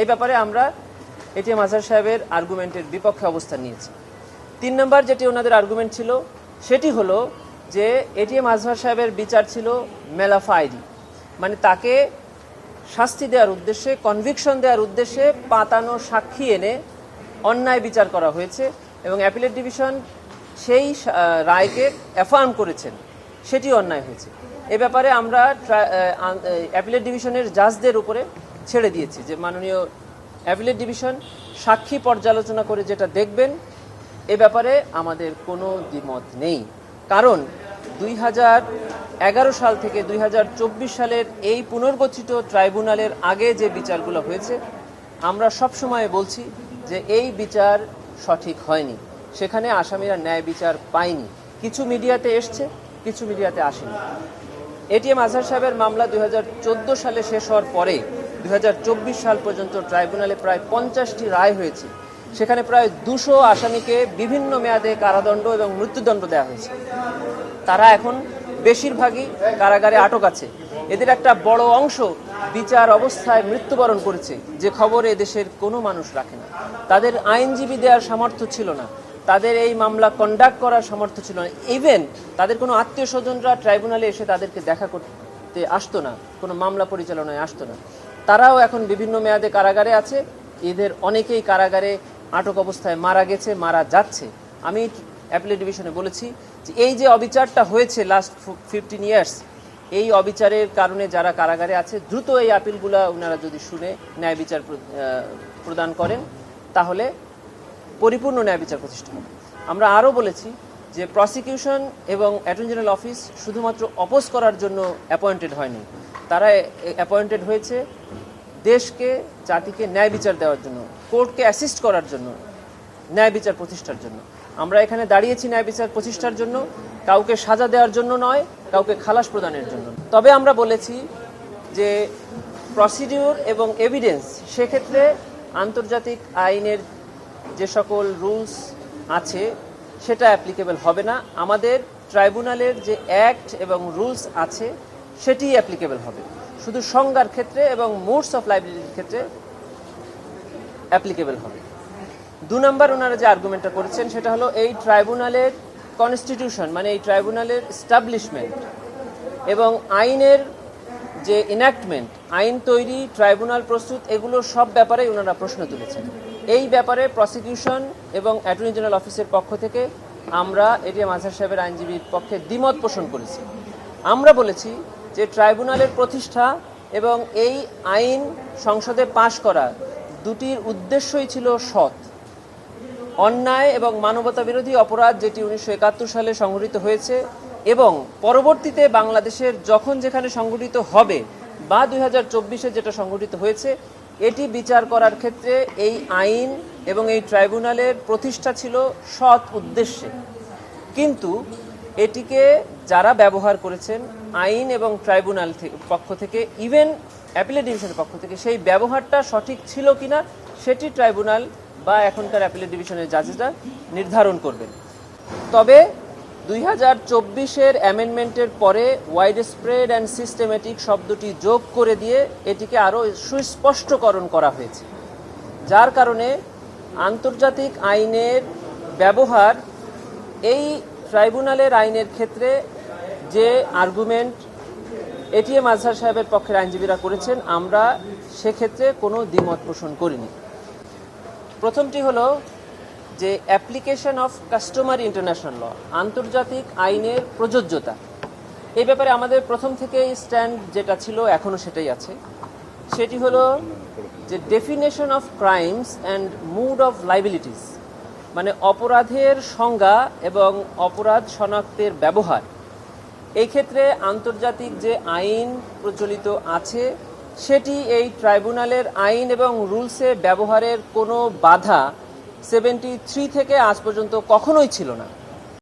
এই ব্যাপারে আমরা এটিএম আজহার সাহেবের আর্গুমেন্টের বিপক্ষে অবস্থান নিয়েছি। তিন নম্বর যেটি ওনাদের আর্গুমেন্ট ছিল, সেটি হলো যে এটিএম আজহার সাহেবের বিচার ছিল মেলাফাইডি মানে তাকে শাস্তি দেওয়ার উদ্দেশ্যে কনভিকশন দেওয়ার উদ্দেশ্যে পাতানো সাক্ষী এনে অন্যায় বিচার করা হয়েছে এবং অ্যাপিলেট ডিভিশন সেই রায়কে অ্যাফার্ম করেছেন সেটি অন্যায় হয়েছে। এ ব্যাপারে আমরা অ্যাপিলেট ডিভিশনের জাজদের উপরে ছেড়ে দিয়েছি যে মাননীয় অ্যাভিলেট ডিভিশন সাক্ষী পর্যালোচনা করে যেটা দেখবেন, এ ব্যাপারে আমাদের কোনো দ্বিমত নেই। কারণ দুই এগারো সাল থেকে দুই হাজার চব্বিশ সালের এই পুনর্গঠিত ট্রাইব্যুনালের আগে যে বিচারগুলো হয়েছে, আমরা সবসময় বলছি যে এই বিচার সঠিক হয়নি। সেখানে আসামিরা ন্যায় বিচার পায়নি। কিছু মিডিয়াতে এসছে, কিছু মিডিয়াতে আসেনি। এটিএম আজহার সাহেবের মামলা দুই হাজার চোদ্দ সালে শেষ হওয়ার পরে দুই হাজার চব্বিশ সাল পর্যন্ত ট্রাইব্যুনালে প্রায় পঞ্চাশটি রায় হয়েছে। সেখানে প্রায় দুশো আসামিকে বিভিন্ন মেয়াদে কারাদণ্ড এবং মৃত্যুদণ্ড দেওয়া হয়েছে। তারা এখন বেশিরভাগই কারাগারে আটক আছে। এদের একটা বড় অংশ বিচার অবস্থায় মৃত্যুবরণ করেছে। যে খবর দেশের কোনো মানুষ রাখে না। তাদের আইনজীবী দেওয়ার সামর্থ্য ছিল না। তাদের এই মামলা কন্ডাক্ট করার সামর্থ্য ছিল না। ইভেন তাদের কোনো আত্মীয় স্বজনরা ট্রাইব্যুনালে এসে তাদেরকে দেখা করতে আসতো না। কোনো মামলা পরিচালনায় আসতো না। তারাও এখন বিভিন্ন মেয়াদে কারাগারে আছে। এদের অনেকেই কারাগারে আটক অবস্থায় মারা গেছে, মারা যাচ্ছে। আমি অ্যাপিলেট ডিভিশনে বলেছি যে এই যে অবিচারটা হয়েছে লাস্ট ফিফটিন ইয়ার্স এই অবিচারের কারণে যারা কারাগারে আছে, দ্রুত এই আপিলগুলা ওনারা যদি শুনে ন্যায় বিচার প্র- প্রদান করেন, তাহলে পরিপূর্ণ ন্যায় বিচার প্রতিষ্ঠা হবে। আমরা আরও বলেছি যে প্রসিকিউশন এবং অ্যাটর্নি জেনারেল অফিস শুধুমাত্র অপোজ করার জন্য অ্যাপয়েন্টেড হয়নি। তারা অ্যাপয়েন্টেড হয়েছে দেশকে, জাতিকে ন্যায় বিচার দেওয়ার জন্য কোর্টকে অ্যাসিস্ট করার জন্য, ন্যায় বিচার প্রতিষ্ঠার জন্য। আমরা এখানে দাঁড়িয়েছি ন্যায় বিচার প্রতিষ্ঠার জন্য, কাউকে সাজা দেওয়ার জন্য নয়, কাউকে খালাস প্রদানের জন্য। তবে আমরা বলেছি যে প্রসিডিউর এবং এভিডেন্স সেক্ষেত্রে আন্তর্জাতিক আইনের যে সকল রুলস আছে, সেটা অ্যাপ্লিকেবল হবে না। আমাদের ট্রাইব্যুনালের যে অ্যাক্ট এবং রুলস আছে সেটি অ্যাপ্লিকেবল হবে। শুধু সংজ্ঞার ক্ষেত্রে এবং মোডস অফ লাইবিলিটির ক্ষেত্রে অ্যাপ্লিকেবল হবে। দু নম্বর ওনারা যে আর্গুমেন্টটা করেছেন, সেটা হলো এই ট্রাইব্যুনালের কনস্টিটিউশন মানে এই ট্রাইব্যুনালের স্টাবলিশমেন্ট এবং আইনের যে ইনাক্টমেন্ট আইন তৈরি ট্রাইব্যুনাল প্রস্তুত, এগুলো সব ব্যাপারেই ওনারা প্রশ্ন তুলেছেন। এই ব্যাপারে প্রসিকিউশন এবং অ্যাটর্নি জেনারেল অফিসের পক্ষ থেকে আমরা এটিএম আজহার সাহেবের আইনজীবীর পক্ষে দ্বিমত পোষণ করেছি। আমরা বলেছি যে ট্রাইব্যুনালের প্রতিষ্ঠা এবং এই আইন সংসদে পাশ করা দুটির উদ্দেশ্যই ছিল সৎ। অন্যায় এবং মানবতা বিরোধী অপরাধ যেটি উনিশশো একাত্তর সালে সংঘটিত হয়েছে এবং পরবর্তীতে বাংলাদেশের যখন যেখানে সংঘটিত হবে বা দুই হাজার যেটা সংঘটিত হয়েছে, এটি বিচার করার ক্ষেত্রে এই আইন এবং এই ট্রাইব্যুনালের প্রতিষ্ঠা ছিল সৎ উদ্দেশ্যে। কিন্তু এটিকে যারা ব্যবহার করেছেন আইন এবং ট্রাইব্যুনাল পক্ষ থেকে ইভেন অ্যাপিলেট ডিভিশনের পক্ষ থেকে, সেই ব্যবহারটা সঠিক ছিল কিনা সেটি ট্রাইব্যুনাল বা এখনকার অ্যাপিলেট ডিভিশনের জাজেসরা নির্ধারণ করবেন। তবে দুই হাজার চব্বিশের অ্যামেন্ডমেন্টের পরে ওয়াইড স্প্রেড অ্যান্ড সিস্টেমেটিক শব্দটি যোগ করে দিয়ে এটিকে আরও সুস্পষ্টকরণ করা হয়েছে, যার কারণে আন্তর্জাতিক আইনের ব্যবহার এই ট্রাইব্যুনালের আইনের ক্ষেত্রে যে আর্গুমেন্ট এটিএম আজহার সাহেবের পক্ষের আইনজীবীরা করেছেন, আমরা সেক্ষেত্রে কোনো দ্বিমত পোষণ করিনি। প্রথমটি হলো যে application of customer international law, আন্তর্জাতিক আইনের প্রযোজ্যতা। এই ব্যাপারে আমাদের প্রথম থেকেই স্ট্যান্ড যেটা ছিল এখনও সেটাই আছে। সেটি হলো যে definition of crimes and mode of liabilities মানে অপরাধের সংজ্ঞা এবং অপরাধ শনাক্তের ব্যবহার। এই ক্ষেত্রে আন্তর্জাতিক যে আইন প্রচলিত আছে, সেটি এই ট্রাইব্যুনালের আইন এবং রুলসে ব্যবহারের কোনো বাধা সেভেন্টি থ্রি থেকে আজ পর্যন্ত কখনোই ছিল না।